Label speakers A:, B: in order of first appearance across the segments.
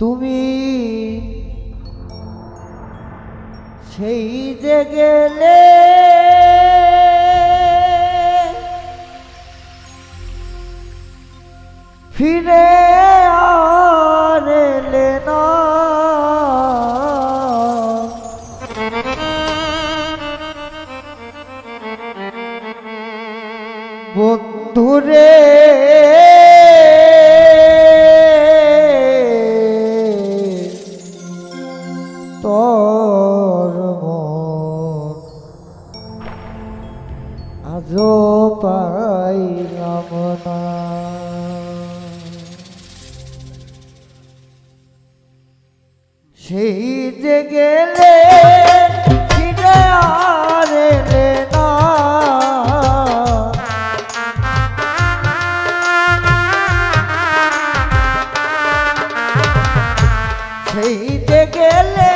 A: তুমি সেই যে গেলে ফিরে আর না। বন্ধুরে আজও পাইলাম না সেই যে গেলে সেই যে গেলে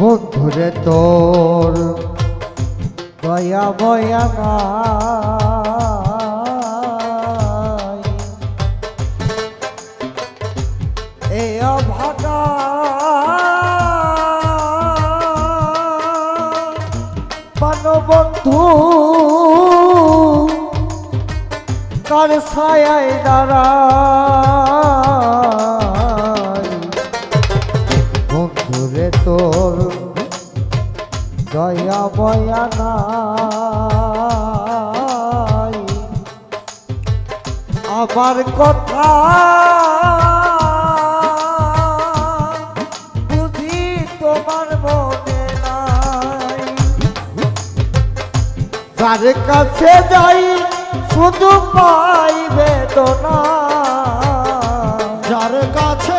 A: বন্ধুরে তোর। দয়া বয়া বন্ধু কার ছায় দাঁড়ায় দয়া বয়া নাই। কথা বুঝি তোমার যার কাছে যাই শুধু পাই বেদনা।
B: যার কাছে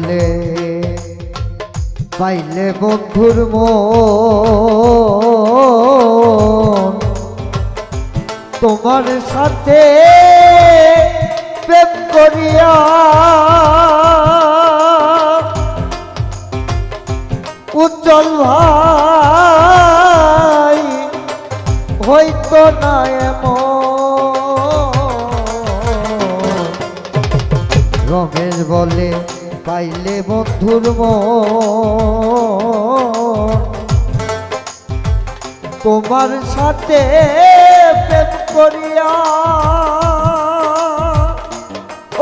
A: বলে পাইলে বন্ধুর মন। তোমার সাথে প্রেম করিয়া উজ্জ্বল ভাই পাইলে বন্ধুর তোমার সাথে প্রেম করিয়া,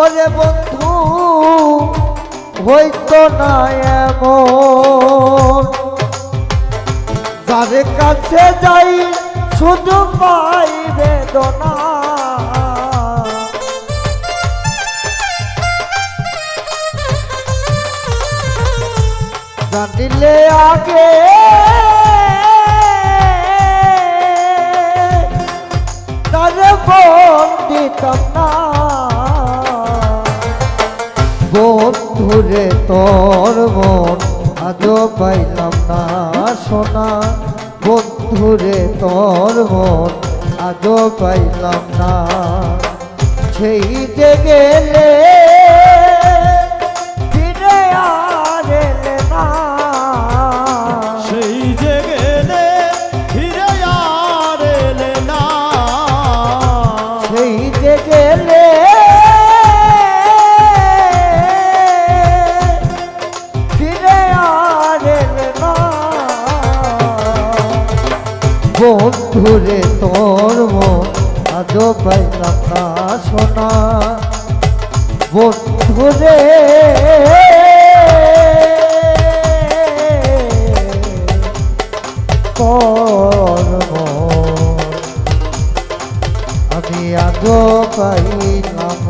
A: ওরে বন্ধু, হইতো না এমন। যার কাছে যাই, শুধু পাই বেদনা। জানিলে আগে। তারে বল দিতাম না। বন্ধুরে তোর মন আজও পাইলাম না সোনা। বন্ধুরে তোর মন আজও পাইলাম না। সেই যে গেলে বন্ধুরে তোর আজও পাইলাম না সোনা। বন্ধুরে। কর্ম আমি আজও পাইলাম